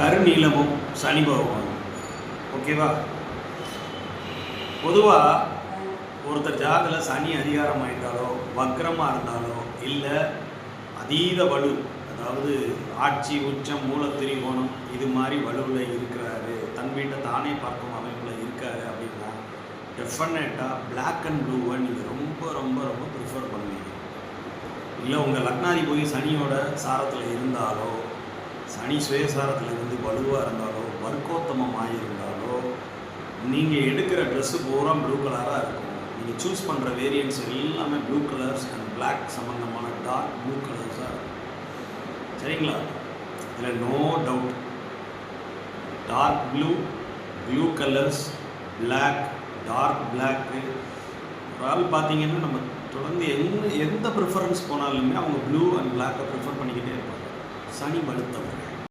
கருநீளமும் சனி பகவானும். ஓகேவா? பொதுவாக ஒருத்தர் ஜாதகத்தில் சனி அதிகாரம் ஆயிட்டாலோ வக்ரமாக இருந்தாலோ இல்லை அதீத வலு அதாவது ஆட்சி உச்சம் மூலத்திரிகோணம் இது மாதிரி வலுவில் இருக்கிறாரு தன் வீட்டை தானே பார்க்கும் அமைப்பில் இருக்காரு அப்படின்னா டெஃபினட்டாக பிளாக் அண்ட் ப்ளூவை நீங்கள் ரொம்ப ரொம்ப ரொம்ப ப்ரிஃபர் பண்ணுவீங்க. இல்லை உங்கள் லக்னாதி போய் சனியோட சாரத்தில் இருந்தாலோ சனி சுயசாரத்தில் இருந்து வலுவாக இருந்தாலோ வர்க்கோத்தமமாக இருந்தாலோ நீங்கள் எடுக்கிற ட்ரெஸ்ஸு பூரா ப்ளூ கலராக இருக்கும். நீங்கள் சூஸ் பண்ணுற வேரியன்ட்ஸ் எல்லாமே ப்ளூ கலர்ஸ் அண்ட் பிளாக் சம்மந்தமான டார்க் ப்ளூ கலர்ஸாக இருக்கும். சரிங்களா? இதில் no doubt dark blue blue colours black dark black ஒரு ஆள் பார்த்தீங்கன்னா நம்ம தொடர்ந்து எந்த எந்த ப்ரிஃபரன்ஸ் போனாலுமே அவங்க ப்ளூ அண்ட் பிளாக்கை ப்ரிஃபர் பண்ணிக்கிட்டே இருப்பாங்க. சனி வலுத்தவங்க